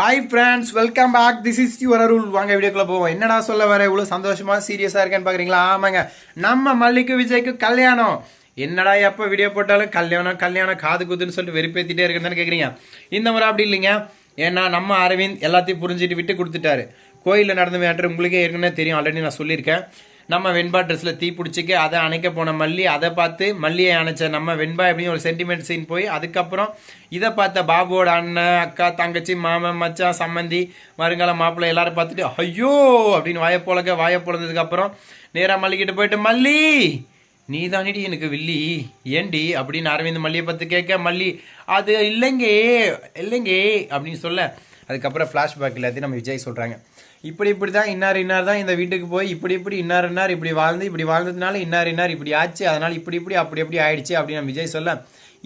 Hi friends welcome back this is your Arul வாங்க வீடியோக்குள்ள போவோம். என்னடா சொல்ல வர? இவ்வளோ சந்தோஷமா சீரியஸாக இருக்கேன்னு பார்க்குறீங்களா ஆமாங்க. நம்ம மல்லிக்கு விஜய்க்கு கல்யாணம். என்னடா எப்போ வீடியோ போட்டாலும் கல்யாணம் கல்யாணம் காது குத்துன்னு சொல்லிட்டு வெறுப்பேற்றிட்டே இருக்குன்னு கேட்குறீங்க இந்த முறை அப்படி இல்லைங்க. ஏன்னா நம்ம அரவிந்த் எல்லாத்தையும் புரிஞ்சுட்டு விட்டு கொடுத்துட்டாரு. கோயிலில் நடந்த மேட்ரு உங்களுக்கே ஏற்கனவே தெரியும். ஆல்ரெடி நான் சொல்லியிருக்கேன். நம்ம வெண்பா ட்ரெஸ்ஸில் தீ பிடிச்சிக்க அதை அணைக்க போன மல்லி அதை பார்த்து மல்லியை அணைச்ச நம்ம வெண்பா எப்படியும் ஒரு சென்டிமெண்ட் சீன் போய் அதுக்கப்புறம் இதை பார்த்த பாபுவோட அண்ணன் அக்கா தங்கச்சி மாமன் மச்சான் சம்மந்தி வருங்கால மாப்பிள்ளை எல்லாரும் பார்த்துட்டு ஐயோ! அப்படின்னு வாயை போலக்க வாயை பொழந்ததுக்கப்புறம் நேராக மல்லிக்கிட்ட போயிட்டு மல்லி நீ தானிடி எனக்கு வில்லி? ஏண்டி அப்படின்னு அரவிந்த் மல்லியை பார்த்து கேட்க மல்லி அது இல்லைங்க இல்லைங்க அப்படின்னு சொல்ல அதுக்கப்புறம் ஃப்ளாஷ்பேக் எல்லாத்தையும் நம்ம விஜய் சொல்கிறாங்க இப்படி இப்படி தான் இன்னார் இன்னார் தான் இந்த வீட்டுக்கு போய் இப்படி இப்படி இன்னார் இன்னார் இப்படி வாழ்ந்து இப்படி வாழ்ந்ததுனால இன்னார் இன்னார் இப்படி ஆச்சு அதனால் இப்படி இப்படி அப்படி எப்படி ஆயிடுச்சு அப்படின்னு நம்ம விஜய் சொல்ல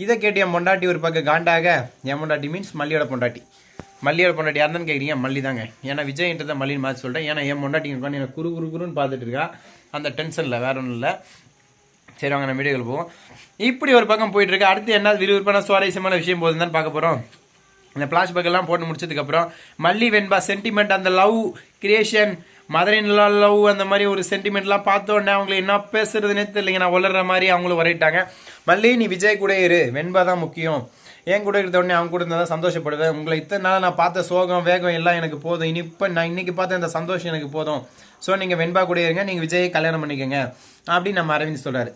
இதை கேட்டு என் பொண்டாட்டி ஒரு பக்கம் காண்டாக என் பொண்டாட்டி மீன்ஸ் மல்லியோட பொண்டாட்டி. மல்லியோட பொண்டாட்டி யாருன்னு கேட்குறீங்க மல்லி தாங்க. ஏன்னா விஜய்ன்றதை மல்லின்னு மாதிரி சொல்கிறேன் ஏன்னா என் பொண்டாட்டி இருக்கான்னு எனக்கு குறு குறு குருன்னு பார்த்துட்டு இருக்கா. அந்த டென்ஷனில் வேற ஒன்றும் இல்லை. சரி வாங்க நம்ம வீடியோவில் போவோம். இப்படி ஒரு பக்கம் போயிட்டுருக்கு அடுத்து என்ன விறுவிறுப்பான சுவாரஸ்யமான விஷயம் போகுதுன்னு தான் பார்க்க போகிறோம் இந்த ஃப்ளாஷ்பேக் எல்லாம் போட்டு முடிச்சதுக்கப்புறம் மல்லி வெண்பா சென்டிமெண்ட் அந்த லவ் கிரியேஷன் மதரின் லவ் அந்த மாதிரி ஒரு சென்டிமெண்ட்லாம் பார்த்தோன்னே அவங்களை என்ன பேசுறதுன்னே தெரியலைங்க. நான் வளர்ற மாதிரி அவங்களும் வரையிட்டாங்க மல்லி நீ விஜய் கூட இரு. வெண்பா தான் முக்கியம். என் கூட இருந்த உடனே அவங்க கூட இருந்தால் தான் சந்தோஷப்படுவேன். உங்களை இத்தனை நாள் நான் பார்த்த சோகம் வேகம் எல்லாம் எனக்கு போதும். இனி இப்போ நான் இன்னைக்கு பார்த்த இந்த சந்தோஷம் எனக்கு போதும். ஸோ நீங்கள் வெண்பா கூட இருங்க. நீங்கள் விஜயை கல்யாணம் பண்ணிக்கோங்க. அப்படின்னு நம்ம அரவிந்த் சொல்கிறாரு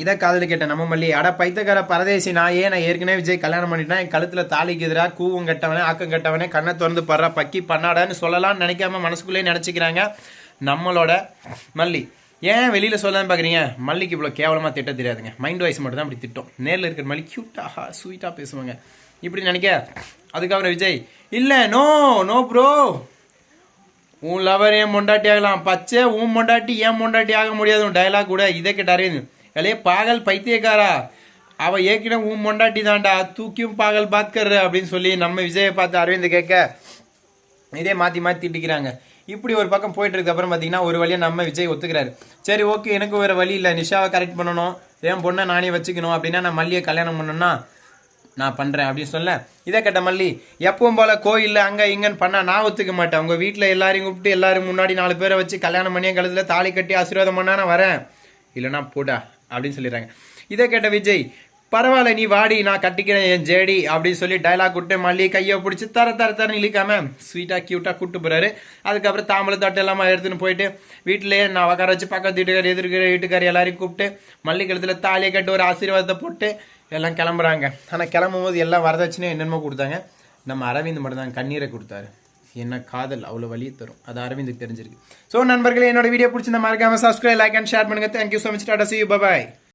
இதை காதல் கேட்ட நம்ம மல்லி அட பைத்தக்கார பரதேசி நான் ஏன் நான் ஏற்கனவே விஜய் கல்யாணம் பண்ணிட்டேன் என் கழுத்தில் தாலிக்கு எதிராக கூவம் கட்டவனே ஆக்கம் கட்டவனே கண்ணை திறந்து படுற பக்கி பண்ணாடான்னு சொல்லலாம்னு நினைக்காம மனசுக்குள்ளேயே நினச்சிக்கிறாங்க நம்மளோட மல்லி. ஏன் வெளியில் சொல்லலாம்னு பார்க்குறீங்க மல்லிக்கு இவ்வளோ கேவலமாக திட்ட தெரியாதுங்க. மைண்ட் வாய்ஸ் மட்டும் தான் அப்படி திட்டம். நேரில் இருக்கிற மல்லி க்யூட்டாக ஸ்வீட்டாக பேசுவாங்க. இப்படி நினைக்க? அதுக்கப்புறம் விஜய் இல்லை நோ நோ ப்ரோ உன் லவர் ஏன் மொண்டாட்டி ஆகலாம்? பச்சை உன் மொண்டாட்டி ஏன் மொண்டாட்டி ஆக முடியாது. உன் டயலாக் கூட இதை கேட்ட அலே பாகல் பைத்தியக்காரா? அவ ஏற்கனவே உன் மொண்டாட்டி தான்டா தூக்கியும் பாகல் பாத்கர் அப்படின்னு சொல்லி நம்ம விஜயை பார்த்து அரவிந்த் கேட்க இதே மாற்றி மாற்றி திட்டிக்கிறாங்க. இப்படி ஒரு பக்கம் போயிட்டு இருக்க அப்புறம் பார்த்தீங்கன்னா ஒரு வழியாக நம்ம விஜய் ஒத்துக்கிறாரு. சரி ஓகே எனக்கு வேறு வழி இல்லை. நிஷாவை கரெக்ட் பண்ணணும். என் பொண்ணை நானே வச்சுக்கணும். அப்படின்னா நான் மல்லியை கல்யாணம் பண்ணணும்னா நான் பண்ணுறேன் அப்படின்னு சொல்ல. இதை கேட்ட மல்லி எப்பவும் போல கோயிலில் அங்கே இங்கேன்னு பண்ணால் நான் ஒத்துக்க மாட்டேன். உங்கள் வீட்டில் எல்லாரையும் கூப்பிட்டு எல்லாரும் முன்னாடி நாலு பேரை வச்சு கல்யாணம் பண்ணியே கழுத்தில் தாலி கட்டி ஆசீர்வாதம் பண்ணா நான் வரேன். இல்லைனா போடா. அப்படின்னு சொல்லிடுறாங்க. இதை கேட்ட விஜய் பரவாயில்ல நீ வாடி நான் கட்டிக்கிறேன் என் ஜேடி அப்படின்னு சொல்லி டைலாக் விட்டு மல்லி கையை பிடிச்சி தர தர தரன்னு இழுக்காம ஸ்வீட்டாக க்யூட்டாக கூப்பிட்டு போறாரு. அதுக்கப்புறம் தாம்பளை தட்டு எல்லாமே எடுத்துன்னு போயிட்டு வீட்டிலேயே நான் உக்கார வச்சு பக்கத்து வீட்டுக்கார் எதிர்க்கிற வீட்டுக்கார் எல்லாரையும் கூப்பிட்டு மல்லி கழுத்தில் தாலியை கட்டி ஒரு ஆசீர்வாதத்தை போட்டு எல்லாம் கிளம்புறாங்க. ஆனால் கிளம்பும் போது எல்லாம் வரதட்சணையும் என்னென்னமோ கொடுத்தாங்க. நம்ம அரவிந்த் மட்டும் தான் கண்ணீரை கொடுத்தாரு. என்ன காதல் அவ்வளோ வழியை தரும். அது அரவிந்துக்கு தெரிஞ்சிருக்கு. ஸோ நண்பர்களே என்னோட வீடியோ பிடிச்சிருந்த மறக்காம சப்ஸ்கிரைப் லைக் அண்ட் ஷேர் பண்ணுங்க. Thank you so much tata see you bye